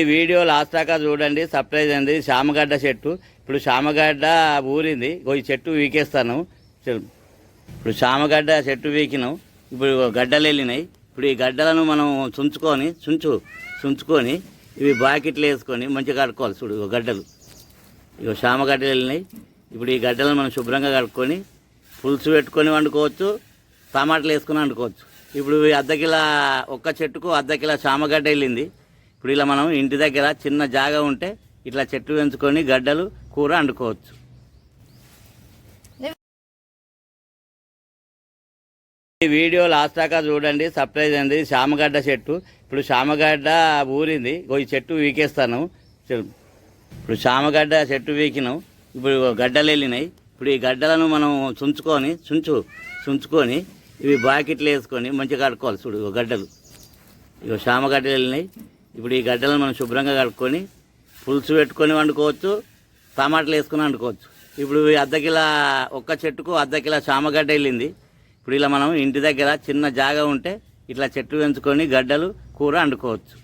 ఈ video last దాకా చూడండి సర్ప్రైజ్ అయింది శామగడ్డ చెట్టు. ఇప్పుడు శామగడ్డ ఊరింది. ఈ చెట్టు వీకేస్తాను. ఇప్పుడు శామగడ్డ చెట్టు వీకినాం. ఇప్పుడు గడ్డలు వెళ్ళినాయి. ఇప్పుడు ఈ గడ్డలను మనం చుంచుకొని చుంచు చుంచుకొని ఇవి బాకెట్లు వేసుకొని మంచిగా కడుక్కోవాలి చూడు గడ్డలు. ఇగో శామగడ్డలు వెళ్ళినాయి. ఇప్పుడు ఈ గడ్డలను మనం శుభ్రంగా కడుక్కొని పులుసు పెట్టుకొని వండుకోవచ్చు టమాటాలు వేసుకొని వండుకోవచ్చు. ఇప్పుడు అర్ధ కిలో ఒక్క చెట్టుకు అర్ధ కిలో శామగడ్డ వెళ్ళింది. ఇప్పుడు ఇలా మనం ఇంటి దగ్గర చిన్న జాగా ఉంటే ఇట్లా చెట్టు పెంచుకొని గడ్డలు కూర వండుకోవచ్చు. ఈ వీడియో లాస్ట్ దాకా చూడండి సర్ప్రైజ్ అండి శామగడ్డ చెట్టు. ఇప్పుడు శామగడ్డ ఊరింది. ఈ చెట్టు వీకేస్తాను. ఇప్పుడు శామగడ్డ చెట్టు వీకినాం. ఇప్పుడు గడ్డలు వెళ్ళినాయి. ఇప్పుడు ఈ గడ్డలను మనం చుంచుకొని చుంచు చుంచుకొని ఇవి బాకెట్లు వేసుకొని మంచిగా కడుక్కోవాలి. చూడు గడ్డలు. ఇగో శామగడ్డలు వెళ్ళినాయి. ఇప్పుడు ఈ గడ్డలను మనం శుభ్రంగా కడుక్కొని పులుసు పెట్టుకొని వండుకోవచ్చు టమాటాలు వేసుకొని వండుకోవచ్చు. ఇప్పుడు ఈ అర్ధ కిలో ఒక్క చెట్టుకు అర్ధ చామగడ్డ వెళ్ళింది. ఇప్పుడు ఇలా మనం ఇంటి దగ్గర చిన్న జాగా ఉంటే ఇట్లా చెట్టు పెంచుకొని గడ్డలు కూర వండుకోవచ్చు.